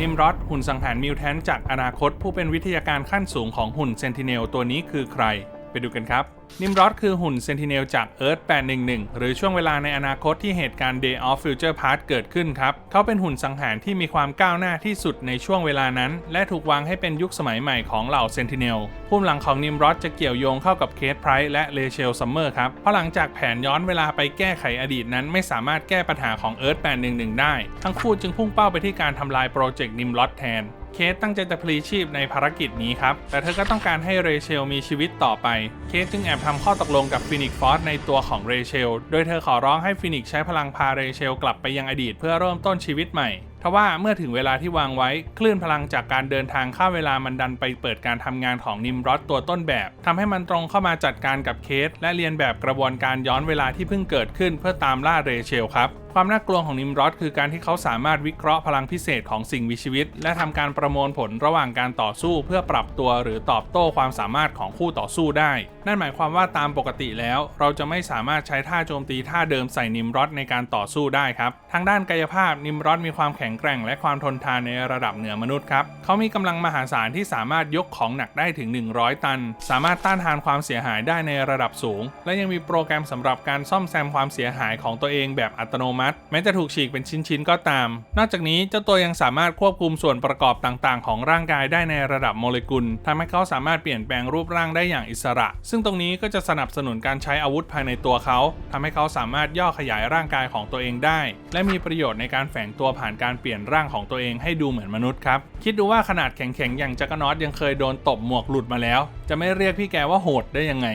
นิมรอดหุ่นสังหารมิวแทนจากอนาคตผู้เป็นวิทยาการขั้นสูงของหุ่นเซนติเนลตัวนี้คือใคร ไปดูกันครับ นิมรอดคือหุ่นเซนติเนลจาก Earth 811 หรือช่วงเวลาในอนาคตที่เหตุการณ์ Day of Future Past เกิดขึ้นครับ เขาเป็นหุ่นสังหารที่มีความก้าวหน้าที่สุดในช่วงเวลานั้น และถูกวางให้เป็นยุคสมัยใหม่ของเหล่าเซนติเนลภูมิหลังของนิมรอดจะเกี่ยวโยงเข้ากับเคทไพรส์และเลเชลซัมเมอร์ครับ เพราะหลังจากแผนย้อนเวลาไปแก้ไขอดีตนั้นไม่สามารถแก้ปัญหาของ Earth 811 ได้ ทั้งคู่จึงพุ่งเป้าไปที่การทำลายโปรเจกต์นิมรอดแทน เคสตั้งใจจะพลีชีพในภารกิจนี้ครับ แต่เธอก็ต้องการให้เรเชลมีชีวิตต่อไป เคสจึงแอบทำข้อตกลงกับฟินิกฟอสในตัวของเรเชล โดยเธอขอร้องให้ฟินิกใช้พลังพาเรเชลกลับไปยังอดีตเพื่อเริ่มต้นชีวิตใหม่ทว่าเมื่อถึงเวลาที่วางไว้ คลื่นพลังจากการเดินทางข้ามเวลามันดันไปเปิดการทำงานของนิมรอดตัวต้นแบบทำให้มันตรงเข้ามาจัดการกับเคส และเรียนแบบกระบวนการย้อนเวลาที่เพิ่งเกิดขึ้นเพื่อตามล่าเรเชลครับ ความน่ากลัวของนิมรอดคือการที่เขาสามารถวิเคราะห์พลังพิเศษของสิ่งมีชีวิต และทำการประมวลผลระหว่างการต่อสู้เพื่อปรับตัวหรือตอบโต้ความสามารถของคู่ต่อสู้ได้ นั่นหมายความว่าตามปกติแล้ว เราจะไม่สามารถใช้ท่าโจมตีท่าเดิมใส่นิมรอดในการต่อสู้ได้ครับ ทางด้านกายภาพนิมรอดมีความแข็งแกร่ง และความทนทานในระดับเหนือมนุษย์ครับเขามีกำลังมหาศาลที่สามารถยกของหนักได้ถึง 100 ตัน สามารถต้านทานความเสียหายได้ในระดับสูง และยังมีโปรแกรมสำหรับการซ่อมแซมความเสียหายของตัวเองแบบอัตโนมัติแม้จะถูกฉีกเป็นชิ้นๆก็ตาม นอกจากนี้เจ้าตัวยังสามารถควบคุมส่วนประกอบต่างๆ ของร่างกายได้ในระดับโมเลกุลทำให้เขาสามารถเปลี่ยนแปลงรูปร่างได้อย่างอิสระ ซึ่งตรงนี้ก็จะสนับสนุนการใช้อาวุธภายในตัวเขาทำให้เขาสามารถย่อขยายร่างกายของตัวเองได้ และมีประโยชน์ในการแฝงตัวผ่านการเปลี่ยนร่างของตัวเองให้ดูเหมือนมนุษย์ครับ คิดดูว่าขนาดแข็งๆอย่างจักรนอตยังเคยโดนตบหมวกหลุดมาแล้ว จะไม่เรียกพี่แกว่าโหดได้ยังไง